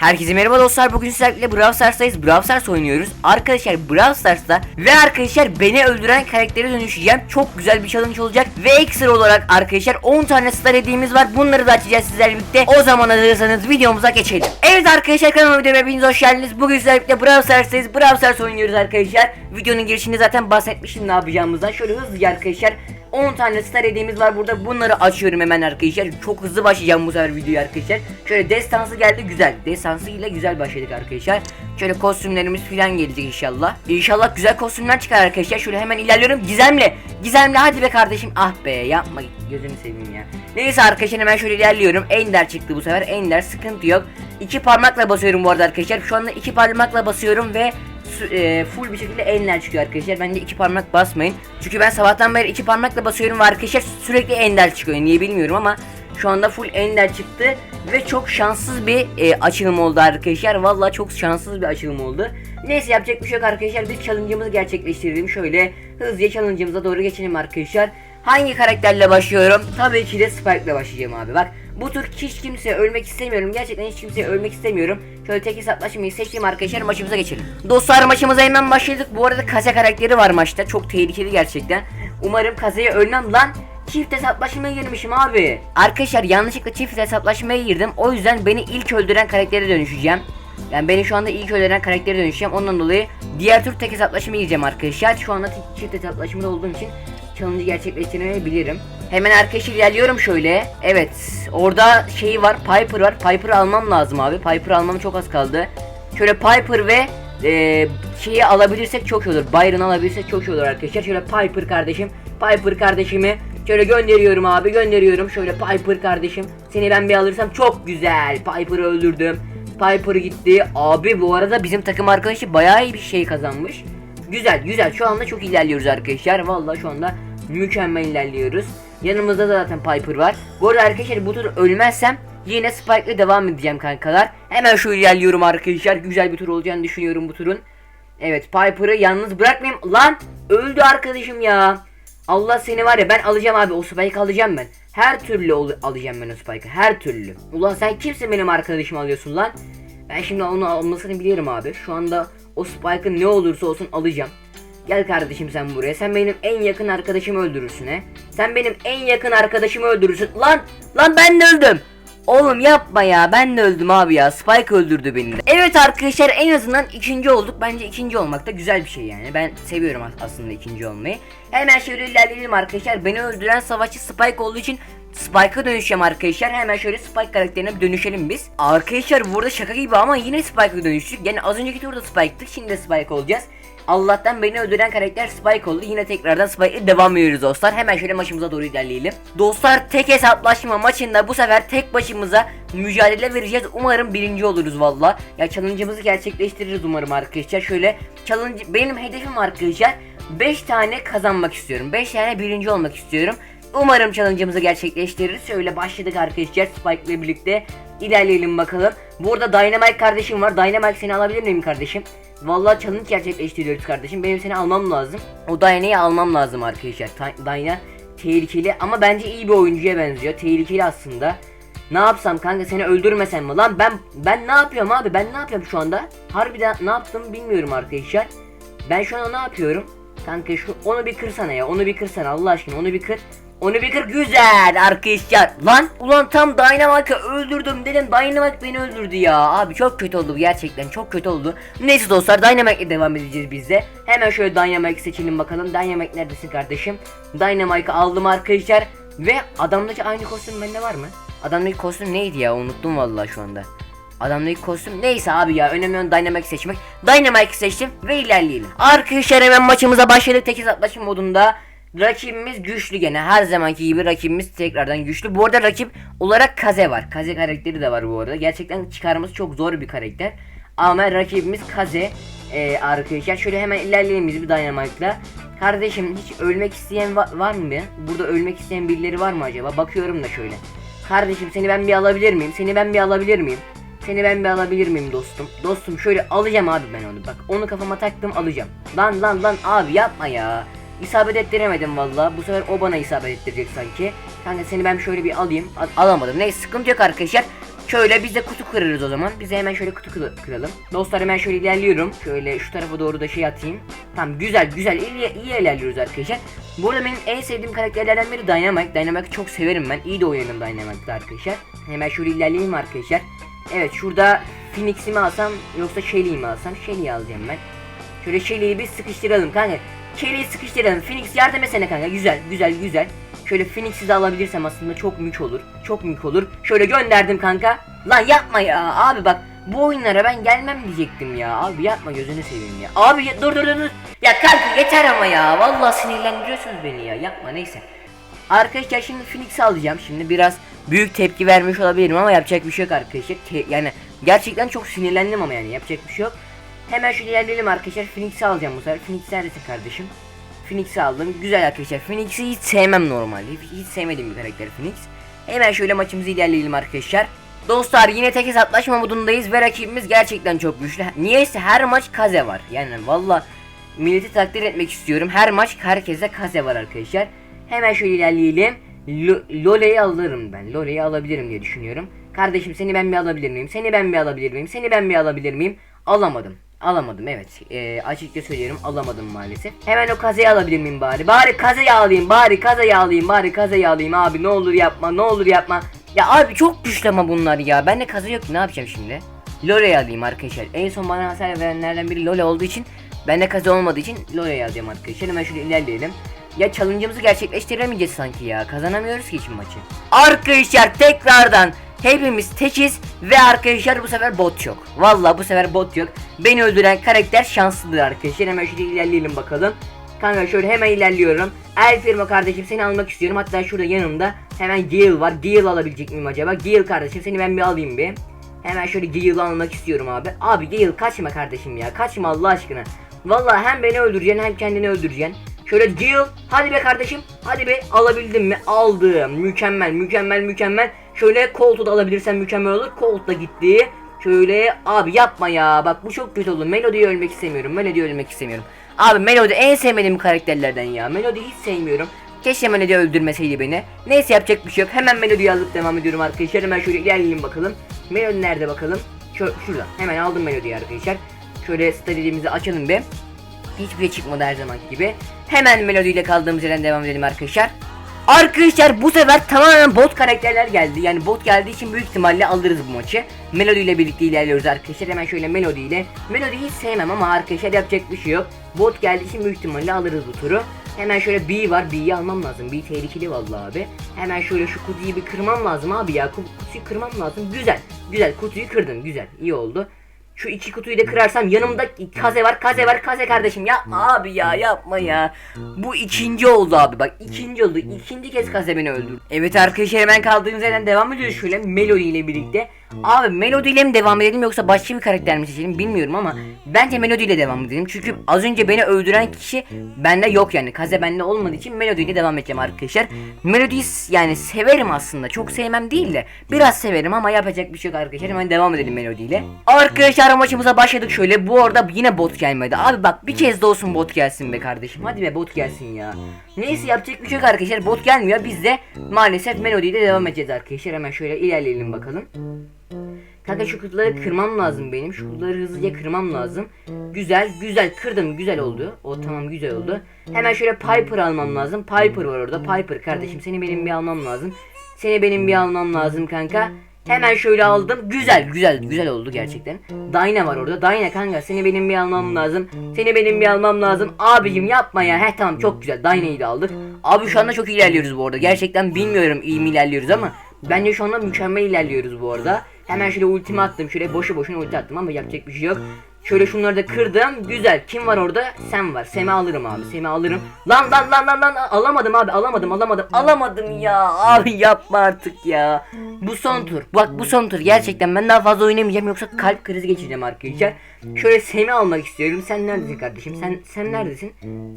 Herkese merhaba dostlar. Bugün sizlerle Brawl Stars'tayız. Brawl Stars oynuyoruz. Arkadaşlar Brawl Stars'ta ve arkadaşlar beni öldüren karaktere dönüşeceğim. Çok güzel bir challenge olacak. Ve ekstra olarak arkadaşlar 10 tane star hediyemiz var. Bunları da açacağız sizlerle birlikte. O zaman hazırsanız videomuza geçelim. Evet arkadaşlar kanalıma videoma hepiniz hoş geldiniz. Bugün sizlerle birlikte Brawl Stars'tayız. Brawl Stars oynuyoruz arkadaşlar. Videonun girişinde zaten bahsetmiştim ne yapacağımızdan. Şöyle hızlıca arkadaşlar 10 tane star hediyemiz var burada. Bunları açıyorum hemen arkadaşlar. Çok hızlı başlayacağım bu sefer videoyu arkadaşlar. Şöyle destansı geldi güzel. Destansı ile güzel başladık arkadaşlar. Şöyle kostümlerimiz falan gelecek inşallah. İnşallah güzel kostümler çıkar arkadaşlar. Şöyle hemen ilerliyorum. Gizemli. Gizemli hadi be kardeşim. Ah be yapma. Gözünü seveyim ya. Neyse arkadaşlar hemen şöyle ilerliyorum. Ender çıktı bu sefer. Ender sıkıntı yok. İki parmakla basıyorum bu arada arkadaşlar. Şu anda iki parmakla basıyorum ve e, full bir şekilde ender çıkıyor arkadaşlar. Bence iki parmak basmayın. Çünkü ben sabahtan beri iki parmakla basıyorum ve arkadaşlar sürekli ender çıkıyor. Niye bilmiyorum ama şu anda full ender çıktı ve çok şanssız bir e, açılım oldu arkadaşlar. Vallahi çok şanssız bir açılım oldu. Neyse yapacak bir şey yok arkadaşlar. Biz challenge'ımızı gerçekleştirelim. Şöyle hızlıca challenge'ımıza doğru geçelim arkadaşlar. Hangi karakterle başlıyorum? Tabii ki de Spike ile başlayacağım abi. Bak bu tur hiç kimse ölmek istemiyorum. Gerçekten hiç kimseye ölmek istemiyorum. Şöyle tek hesaplaşmayı seçtiğim arkadaşlar maçımıza geçelim. Dostlar maçımıza hemen başladık. Bu arada Kaze karakteri var maçta. Çok tehlikeli gerçekten. Umarım Kaze'ye ölmem lan. Çift hesaplaşmaya girmişim abi. Arkadaşlar yanlışlıkla çift hesaplaşmaya girdim. O yüzden beni ilk öldüren karaktere dönüşeceğim. Yani beni şu anda ilk öldüren karaktere dönüşeceğim. Ondan dolayı diğer tur tek hesaplaşmaya gireceğim arkadaşlar. Şu anda çift hesaplaşmada olduğum için challenge'ı gerçekleştiremeyebilirim. Hemen arkadaşlar ilerliyorum şöyle. Evet orada şeyi var Piper var. Piper'ı almam lazım abi. Piper'ı almam çok az kaldı. Şöyle Piper ve e, şeyi alabilirsek çok iyi olur. Byron alabilirsek çok iyi olur arkadaşlar. Şöyle Piper kardeşim. Piper kardeşimi şöyle gönderiyorum abi gönderiyorum. Şöyle Piper kardeşim. Seni ben bir alırsam çok güzel. Piper'ı öldürdüm. Piper gitti. Abi bu arada bizim takım arkadaşı bayağı iyi bir şey kazanmış. Güzel güzel şu anda çok ilerliyoruz arkadaşlar. Vallahi şu anda mükemmel ilerliyoruz. Yanımızda da zaten Piper var. Bu arada arkadaşlar bu tur ölmezsem yine Spike'le devam edeceğim kankalar. Hemen şu ilerliyorum arkadaşlar. Güzel bir tur olacağını düşünüyorum bu turun. Evet Piper'ı yalnız bırakmayayım. Lan öldü arkadaşım ya. Allah seni var ya ben alacağım abi o Spike'ı alacağım ben. Her türlü alacağım ben o Spike'ı her türlü. Ulan sen kimse benim arkadaşımı alıyorsun lan. Ben şimdi onu almasını bilirim abi. Şu anda o Spike'ı ne olursa olsun alacağım. Gel kardeşim sen buraya. Sen benim en yakın arkadaşımı öldürürsün he. Sen benim en yakın arkadaşımı öldürürsün. Lan! Lan ben de öldüm. Oğlum yapma ya ben de öldüm abi ya Spike öldürdü beni de. Evet arkadaşlar en azından ikinci olduk bence ikinci olmak da güzel bir şey yani ben seviyorum as- aslında ikinci olmayı Hemen şöyle ilerleyelim arkadaşlar beni öldüren savaşçı Spike olduğu için Spike'a dönüşeceğim arkadaşlar hemen şöyle Spike karakterine dönüşelim biz Arkadaşlar burada şaka gibi ama yine Spike'a dönüştük yani az önceki turda Spike'tık şimdi de Spike olacağız Allah'tan beni öldüren karakter Spike oldu. Yine tekrardan Spike'le devam ediyoruz dostlar. Hemen şöyle maçımıza doğru ilerleyelim. Dostlar tek hesaplaşma maçında bu sefer tek başımıza mücadele vereceğiz. Umarım birinci oluruz valla. Ya challenge'ımızı gerçekleştiririz umarım arkadaşlar. Şöyle challenge benim hedefim arkadaşlar 5 tane kazanmak istiyorum. 5 tane birinci olmak istiyorum. Umarım challenge'ımızı gerçekleştiririz. Şöyle başladık arkadaşlar Spike ile birlikte. İlerleyelim bakalım. Burada Dynamite kardeşim var. Dynamite seni alabilir miyim kardeşim? Vallahi challenge gerçekleştiriyoruz kardeşim. Benim seni almam lazım. O Dyna'yı almam lazım arkadaşlar. Dyna tehlikeli ama bence iyi bir oyuncuya benziyor. Tehlikeli aslında. Ne yapsam kanka seni öldürmesem mi? Lan ben ben ne yapıyorum abi? Ben ne yapıyorum şu anda? Harbiden ne yaptım bilmiyorum arkadaşlar. Ben şu an ne yapıyorum? Kanka şu onu bir kırsana ya. Onu bir kırsana Allah aşkına onu bir kır. Onu bir güzel arkadaşlar. Lan ulan tam Dynamite'ı öldürdüm dedim. Dynamite beni öldürdü ya. Abi çok kötü oldu gerçekten çok kötü oldu. Neyse dostlar Dynamite'le devam edeceğiz biz de. Hemen şöyle Dynamite seçelim bakalım. Dynamite neredesin kardeşim? Dynamite'ı aldım arkadaşlar. Ve adamdaki aynı kostüm bende var mı? Adamdaki kostüm neydi ya unuttum vallahi şu anda. Adamdaki kostüm neyse abi ya önemli olan Dynamite seçmek. Dynamite seçtim ve ilerleyelim. Arkadaşlar hemen maçımıza başladık tek hesaplaşma modunda. Rakibimiz güçlü gene her zamanki gibi rakibimiz tekrardan güçlü. Bu arada rakip olarak Kaze var. Kaze karakteri de var bu arada. Gerçekten çıkarması çok zor bir karakter. Ama rakibimiz Kaze ee, arkadaşlar. Şöyle hemen ilerleyelim biz bir Dynamite'la. Kardeşim hiç ölmek isteyen va- var mı? Burada ölmek isteyen birileri var mı acaba? Bakıyorum da şöyle. Kardeşim seni ben bir alabilir miyim? Seni ben bir alabilir miyim? Seni ben bir alabilir miyim dostum? Dostum şöyle alacağım abi ben onu bak. Onu kafama taktım alacağım. Lan lan lan abi yapma ya. İsabet ettiremedim valla. Bu sefer o bana isabet ettirecek sanki. Kanka seni ben şöyle bir alayım. A- alamadım. Neyse sıkıntı yok arkadaşlar. Şöyle biz de kutu kırarız o zaman. Biz de hemen şöyle kutu kı- kıralım. Dostlar hemen şöyle ilerliyorum. Şöyle şu tarafa doğru da şey atayım. Tamam güzel güzel iyi, iyi ilerliyoruz arkadaşlar. Bu arada benim en sevdiğim karakterlerden biri Dynamite. Dynamite'ı çok severim ben. İyi de oynarım Dynamite'da arkadaşlar. Hemen şöyle ilerleyeyim arkadaşlar. Evet şurada Phoenix'i alsam yoksa Shelly'i alsam? Shelly'i alacağım ben. Şöyle Shelly'i bir sıkıştıralım kanka. Shelly'i sıkıştıralım. Phoenix yardım etsene kanka. Güzel güzel güzel. Şöyle Phoenix'i de alabilirsem aslında çok mük olur. Çok mük olur. Şöyle gönderdim kanka. Lan yapma ya abi bak. Bu oyunlara ben gelmem diyecektim ya. Abi yapma gözünü seveyim ya. Abi ya- dur dur dur. Ya kanka yeter ama ya. Vallahi sinirlendiriyorsunuz beni ya. Yapma neyse. Arkadaşlar şimdi Phoenix'i alacağım. Şimdi biraz büyük tepki vermiş olabilirim ama yapacak bir şey yok arkadaşlar. Te- yani gerçekten çok sinirlendim ama yani yapacak bir şey yok. Hemen şöyle ilerleyelim arkadaşlar. Phoenix'i alacağım bu sefer. Phoenix neredesin kardeşim? Phoenix'i aldım. Güzel arkadaşlar. Phoenix'i hiç sevmem normalde. Hiç, sevmediğim bir karakter Phoenix. Hemen şöyle maçımızı ilerleyelim arkadaşlar. Dostlar yine tek hesaplaşma modundayız ve rakibimiz gerçekten çok güçlü. Niyeyse her maç Kaze var. Yani valla milleti takdir etmek istiyorum. Her maç herkese Kaze var arkadaşlar. Hemen şöyle ilerleyelim. Lo- Lole'yi alırım ben. Lole'yi alabilirim diye düşünüyorum. Kardeşim seni ben bir alabilir miyim? Seni ben bir alabilir miyim? Seni ben bir alabilir miyim? Alamadım. Alamadım evet. Ee, açıkça söylüyorum alamadım maalesef. Hemen o kazeyi alabilir miyim bari? Bari kazeyi alayım. Bari kazeyi alayım. Bari kazeyi alayım abi. Ne olur yapma. Ne olur yapma. Ya abi çok güçlü ama bunlar ya. Bende kaze yok ne yapacağım şimdi? Lore'yi alayım arkadaşlar. En son bana hasar verenlerden biri Lore olduğu için bende kaze olmadığı için Lore'yi alacağım arkadaşlar. Hemen şöyle ilerleyelim. Ya challenge'ımızı gerçekleştiremeyeceğiz sanki ya. Kazanamıyoruz ki için maçı. Arkadaşlar tekrardan hepimiz tekiz ve arkadaşlar bu sefer bot yok. Vallahi bu sefer bot yok. Beni öldüren karakter şanslıdır arkadaşlar. Hemen şöyle ilerleyelim bakalım. Kanka şöyle hemen ilerliyorum. El firma kardeşim seni almak istiyorum. Hatta şurada yanımda hemen Gale var. Gale alabilecek miyim acaba? Gale kardeşim seni ben bir alayım bir. Hemen şöyle Gale'ı almak istiyorum abi. Abi Gale kaçma kardeşim ya. Kaçma Allah aşkına. Vallahi hem beni öldüreceksin hem kendini öldüreceksin. Şöyle Gale hadi be kardeşim. Hadi be alabildim mi? Aldım. Mükemmel mükemmel mükemmel. Şöyle Colt'u da alabilirsem mükemmel olur. Colt da gitti. Şöyle abi yapma ya. Bak bu çok kötü oldu. Melody'yi ölmek istemiyorum. Melody'yi ölmek istemiyorum. Abi Melody en sevmediğim karakterlerden ya. Melody hiç sevmiyorum. Keşke Melody öldürmeseydi beni. Neyse yapacak bir şey yok. Hemen Melody'yi alıp devam ediyorum arkadaşlar. Hemen şöyle ilerleyelim bakalım. Melody nerede bakalım? Şu, şurada. Hemen aldım Melody'yi arkadaşlar. Şöyle strategimizi açalım bir. Hiçbir şey çıkmadı her zaman gibi. Hemen Melody ile kaldığımız yerden devam edelim arkadaşlar. Arkadaşlar bu sefer tamamen bot karakterler geldi. Yani bot geldiği için büyük ihtimalle alırız bu maçı. Melody ile birlikte ilerliyoruz arkadaşlar. Hemen şöyle Melody ile. Melody'yi sevmem ama arkadaşlar yapacak bir şey yok. Bot geldiği için büyük ihtimalle alırız bu turu. Hemen şöyle B var. B'yi almam lazım. B tehlikeli vallahi abi. Hemen şöyle şu kutuyu bir kırmam lazım abi ya. Ku- Kutuyu kırmam lazım. Güzel. Güzel. Kutuyu kırdım. Güzel. İyi oldu. Şu iki kutuyu da kırarsam yanımda kaze var kaze var kaze kardeşim yapma abi ya yapma ya. Bu ikinci oldu abi bak ikinci oldu ikinci kez kaze beni öldürdü. Evet arkadaşlar hemen kaldığımız yerden devam ediyoruz şöyle Melody ile birlikte. Abi Melody ile mi devam edelim yoksa başka bir karakter mi seçelim bilmiyorum ama bence Melody ile devam edelim. Çünkü az önce beni öldüren kişi bende yok yani kaze bende olmadığı için Melody ile devam edeceğim arkadaşlar. Melody'yi s- yani severim aslında çok sevmem değil de biraz severim ama yapacak bir şey yok arkadaşlar hemen devam edelim Melody ile. Arkadaşlar maçımıza başladık şöyle bu arada yine bot gelmedi. Abi bak bir kez de olsun bot gelsin be kardeşim hadi be bot gelsin ya. Neyse yapacak bir şey yok arkadaşlar bot gelmiyor biz de maalesef Melody ile devam edeceğiz arkadaşlar hemen şöyle ilerleyelim bakalım. Kanka şu kutuları kırmam lazım benim. Şu kutuları hızlıca kırmam lazım. Güzel, güzel kırdım. Güzel oldu. O tamam güzel oldu. Hemen şöyle Piper almam lazım. Piper var orada. Piper kardeşim seni benim bir almam lazım. Seni benim bir almam lazım kanka. Hemen şöyle aldım. Güzel, güzel, güzel oldu gerçekten. Dyna var orada. Dyna kanka seni benim bir almam lazım. Seni benim bir almam lazım. Abicim yapma ya. Heh tamam çok güzel. Dyna'yı da aldık. Abi şu anda çok ilerliyoruz bu arada. Gerçekten bilmiyorum iyi mi ilerliyoruz ama bence şu anda mükemmel ilerliyoruz bu arada. Hemen şöyle ultimi attım. Şöyle boşu boşuna ulti attım ama yapacak bir şey yok. Şöyle şunları da kırdım. Güzel. Kim var orada? Sen var. Semi alırım abi. Semi alırım. Lan lan lan lan lan. Alamadım abi. Alamadım. Alamadım. Alamadım ya. Abi yapma artık ya. Bu son tur. Bak bu son tur. Gerçekten ben daha fazla oynamayacağım yoksa kalp krizi geçireceğim arkadaşlar. Şöyle Semi almak istiyorum. Sen neredesin kardeşim? Sen sen neredesin?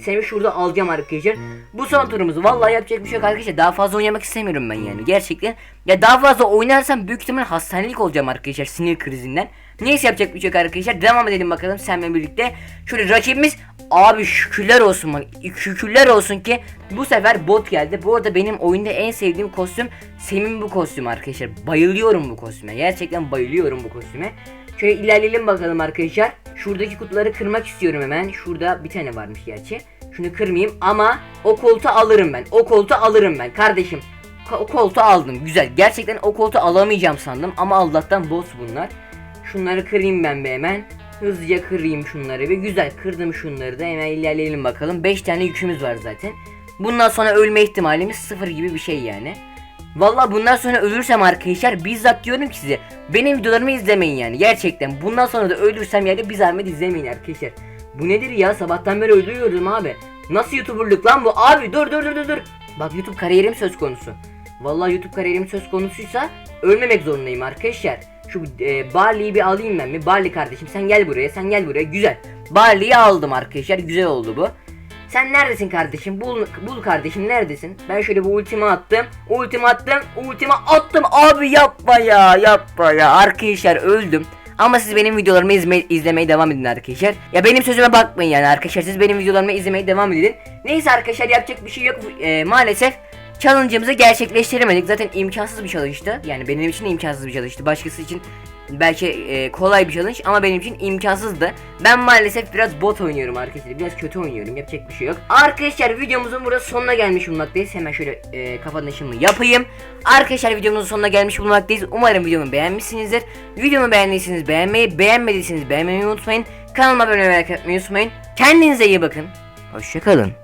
Semi şurada alacağım arkadaşlar. Bu son turumuz. Vallahi yapacak bir şey yok arkadaşlar. Daha fazla oynamak istemiyorum ben yani. Gerçekten. Ya daha fazla oynarsam büyük ihtimal hastanelik olacağım arkadaşlar sinir krizinden. Neyse yapacak bir şey yok arkadaşlar. Devam edelim bakalım senle birlikte. Şöyle rakibimiz abi şükürler olsun bak. Şükürler olsun ki bu sefer bot geldi. Bu arada benim oyunda en sevdiğim kostüm Sem'in bu kostüm arkadaşlar. Bayılıyorum bu kostüme. Gerçekten bayılıyorum bu kostüme. Şöyle ilerleyelim bakalım arkadaşlar. Şuradaki kutuları kırmak istiyorum hemen. Şurada bir tane varmış gerçi. Şunu kırmayayım ama o koltuğu alırım ben. O koltuğu alırım ben kardeşim. O koltuğu aldım. Güzel. Gerçekten o koltuğu alamayacağım sandım ama Allah'tan boss bunlar. Şunları kırayım ben bir hemen. Hızlıca kırayım şunları bir. Güzel kırdım şunları da hemen ilerleyelim bakalım. 5 tane yükümüz var zaten. Bundan sonra ölme ihtimalimiz sıfır gibi bir şey yani. Vallahi bundan sonra ölürsem arkadaşlar bizzat diyorum ki size benim videolarımı izlemeyin yani gerçekten. Bundan sonra da ölürsem yani bir zahmet izlemeyin arkadaşlar. Bu nedir ya sabahtan beri öldürüyordum abi. Nasıl youtuberlık lan bu abi dur dur dur dur dur. Bak YouTube kariyerim söz konusu. Vallahi YouTube kariyerim söz konusuysa ölmemek zorundayım arkadaşlar. Şu e, Barley'i bir alayım ben mi? Barley kardeşim sen gel buraya sen gel buraya güzel. Barley'i aldım arkadaşlar güzel oldu bu. Sen neredesin kardeşim? Bul, bul kardeşim neredesin? Ben şöyle bir ultimi attım. Ultimi attım. Ultimi attım. Abi yapma ya yapma ya. Arkadaşlar öldüm. Ama siz benim videolarımı izme- izlemeye devam edin arkadaşlar. Ya benim sözüme bakmayın yani arkadaşlar. Siz benim videolarımı izlemeye devam edin. Neyse arkadaşlar yapacak bir şey yok. Ee, maalesef challenge'ımızı gerçekleştiremedik. Zaten imkansız bir challenge'tı. Yani benim için imkansız bir challenge'tı. Başkası için belki e, kolay bir challenge ama benim için imkansızdı. Ben maalesef biraz bot oynuyorum arkadaşlar. Biraz kötü oynuyorum. Yapacak bir şey yok. Arkadaşlar videomuzun burada sonuna gelmiş bulunmaktayız. Hemen şöyle e, kapanışımı yapayım. Arkadaşlar videomuzun sonuna gelmiş bulunmaktayız. Umarım videomu beğenmişsinizdir. Videomu beğendiyseniz beğenmeyi, beğenmediyseniz beğenmeyi unutmayın. Kanalıma abone olmayı unutmayın. Kendinize iyi bakın. Hoşçakalın.